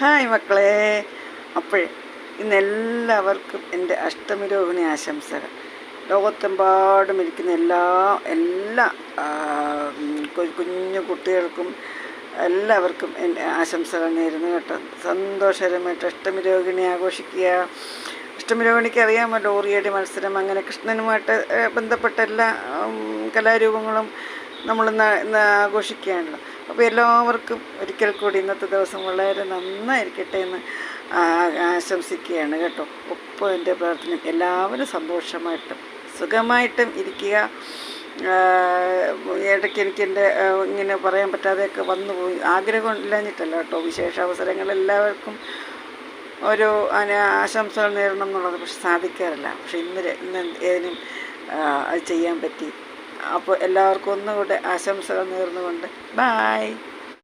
Hi മക്കളെ. അപ്പോഴേ ഇന്ന് എല്ലാവർക്കും എന്റെ അഷ്ടമി രോഹിണി ആശംസകൾ. ലോകത്തെമ്പാടും ഇരിക്കുന്ന എല്ലാ എല്ലാ കുഞ്ഞു കുട്ടികൾക്കും എല്ലാവർക്കും എന്റെ ആശംസകൾ നേരുന്നു കേട്ടോ. സന്തോഷകരമായിട്ട് അഷ്ടമി രോഹിണി ആഘോഷിക്കുക. അഷ്ടമി രോഹിണിക്ക് അറിയാമല്ലോ ഓറിയടി മത്സരം അങ്ങനെ കൃഷ്ണനുമായിട്ട് ബന്ധപ്പെട്ട എല്ലാ കലാരൂപങ്ങളും നമ്മൾ ആഘോഷിക്കുകയാണല്ലോ. അപ്പോൾ എല്ലാവർക്കും ഒരിക്കൽ കൂടി ഇന്നത്തെ ദിവസം വളരെ നന്നായിരിക്കട്ടെ എന്ന് ആശംസിക്കുകയാണ് കേട്ടോ. ഒപ്പം എന്റെ പ്രാർത്ഥന എല്ലാവരും സന്തോഷമായിട്ടും സുഖമായിട്ടും ഇരിക്കുക. ഇടയ്ക്ക് എനിക്ക് എന്റെ ഇങ്ങനെ പറയാൻ പറ്റാതെയൊക്കെ വന്നു പോയി. ആഗ്രഹം ഇല്ലാഞ്ഞിട്ടല്ല കേട്ടോ. വിശേഷ അവസരങ്ങൾ എല്ലാവർക്കും ഒരു ആശംസകൾ നേരണം എന്നുള്ളത് പക്ഷെ സാധിക്കാറില്ല. പക്ഷെ ഇന്ന് ര- ഇന്ന് ഏതിനും അത് ചെയ്യാൻ പറ്റി. അപ്പോൾ എല്ലാവർക്കും ഒന്നുകൂടെ ആശംസകൾ നേർന്നുകൊണ്ട്. ബായ്